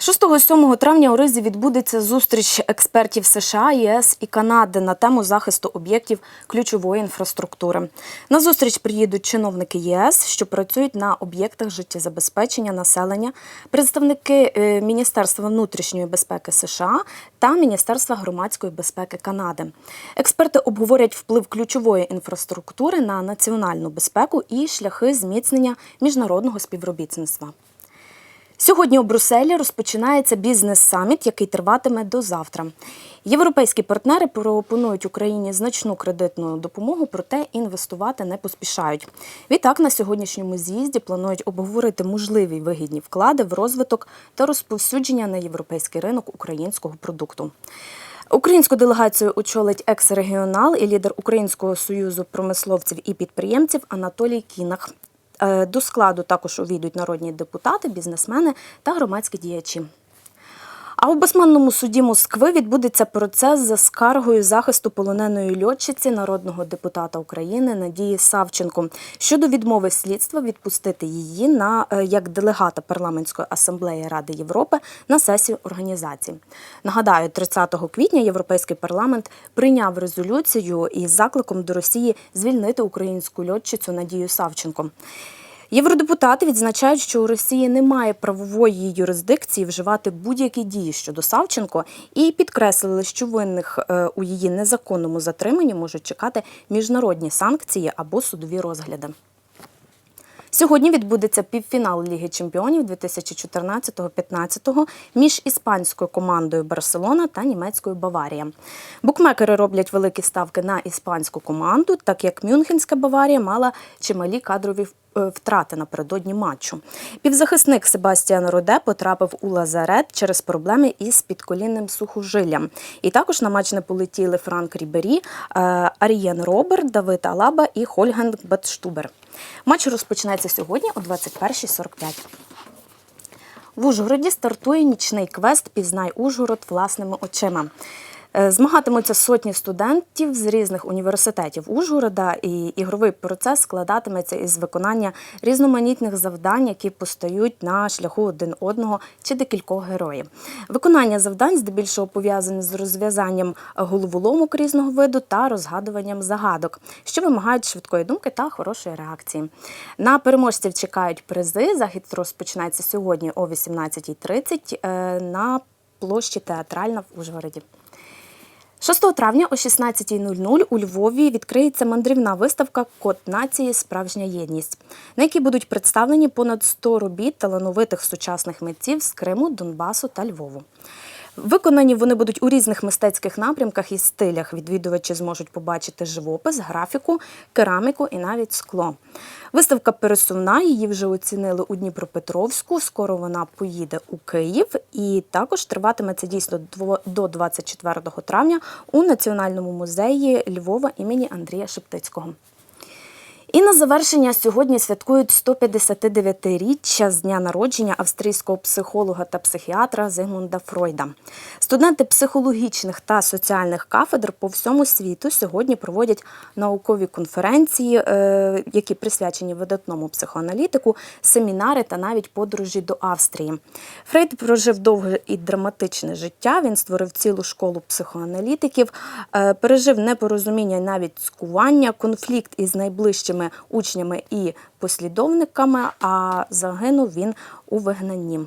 6-7 травня у Ризі відбудеться зустріч експертів США, ЄС і Канади на тему захисту об'єктів ключової інфраструктури. На зустріч приїдуть чиновники ЄС, що працюють на об'єктах життєзабезпечення населення, представники е, Міністерства внутрішньої безпеки США та Міністерства громадської безпеки Канади. Експерти обговорять вплив ключової інфраструктури на національну безпеку і шляхи зміцнення міжнародного співробітництва. Сьогодні у Брюсселі розпочинається бізнес-саміт, який триватиме до завтра. Європейські партнери пропонують Україні значну кредитну допомогу, проте інвестувати не поспішають. Відтак на сьогоднішньому з'їзді планують обговорити можливі вигідні вклади в розвиток та розповсюдження на європейський ринок українського продукту. Українську делегацію очолить екс-регіонал і лідер Українського союзу промисловців і підприємців Анатолій Кінах. Е, До складу також увійдуть народні депутати, бізнесмени та громадські діячі. А у басманному суді Москви відбудеться процес за скаргою захисту полоненої льотчиці народного депутата України Надії Савченко щодо відмови слідства відпустити її на е, як делегата парламентської асамблеї Ради Європи на сесію організації. Нагадаю, 30 квітня Європейський парламент прийняв резолюцію із закликом до Росії звільнити українську льотчицю Надію Савченко. Євродепутати відзначають, що у Росії немає правової юрисдикції вживати будь-які дії щодо Савченко, і підкреслили, що винних е, у її незаконному затриманні можуть чекати міжнародні санкції або судові розгляди. Сьогодні відбудеться півфінал Ліги чемпіонів 2014-15 між іспанською командою Барселона та німецькою Баварія. Букмекери роблять великі ставки на іспанську команду, так як Мюнхенська Баварія мала чималі кадрові е, втрати напередодні матчу. Півзахисник Себастіан Роде потрапив у лазарет через проблеми із підколінним сухожиллям. І також на матч не полетіли Франк Рібері, е, Арієн Роберт, Давид Алаба і Хольген Бетштубер. Матч розпочинається сьогодні о 21.45. В Ужгороді стартує нічний квест Пізнай Ужгород власними очима. Е, Змагатимуться сотні студентів з різних університетів Ужгорода, і ігровий процес складатиметься із виконання різноманітних завдань, які постають на шляху один одного чи декількох героїв. Виконання завдань здебільшого пов'язане з розв'язанням головоломок різного виду та розгадуванням загадок, що вимагають швидкої думки та хорошої реакції. На переможців чекають призи. Захід розпочинається сьогодні о 18.30 е, на площі Театральна в Ужгороді. 6 травня о 16.00 у Львові відкриється мандрівна виставка Код нації Справжня єдність, на якій будуть представлені понад 100 робіт талановитих сучасних митців з Криму, Донбасу та Львову. Виконані вони будуть у різних мистецьких напрямках і стилях. Відвідувачі зможуть побачити живопис, графіку, кераміку і навіть скло. Виставка пересувна, її вже оцінили у Дніпропетровську. Скоро вона поїде у Київ, і також триватиме це дійсно до 24 травня у Національному музеї Львова імені Андрія Шептицького. І на завершення сьогодні святкують 159-річчя з дня народження австрійського психолога та психіатра Зигмунда Фройда. Студенти психологічних та соціальних кафедр по всьому світу сьогодні проводять наукові конференції, е, які присвячені видатному психоаналітику, семінари та навіть подорожі до Австрії. Фрейд прожив довге і драматичне життя. Він створив цілу школу психоаналітиків, е, пережив непорозуміння і навіть цькування, конфлікт із найближчими учнями і послідовниками, а загинув він у вигнанні.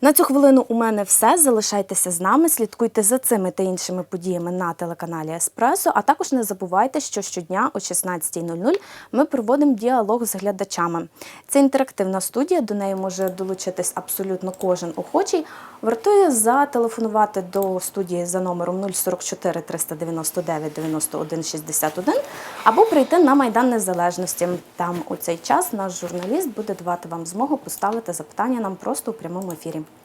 На цю хвилину у мене все. Залишайтеся з нами, слідкуйте за цими та іншими подіями на телеканалі Еспресо. А також не забувайте, що щодня о 16.00 ми проводимо діалог з глядачами. Це інтерактивна студія, до неї може долучитись абсолютно кожен охочий. Вартує зателефонувати до студії за номером 044 399 91 61 або прийти на Майдан Незалежності. Там у цей час наш журналіст буде давати вам змогу поставити запитання нам просто у прямому ефірі.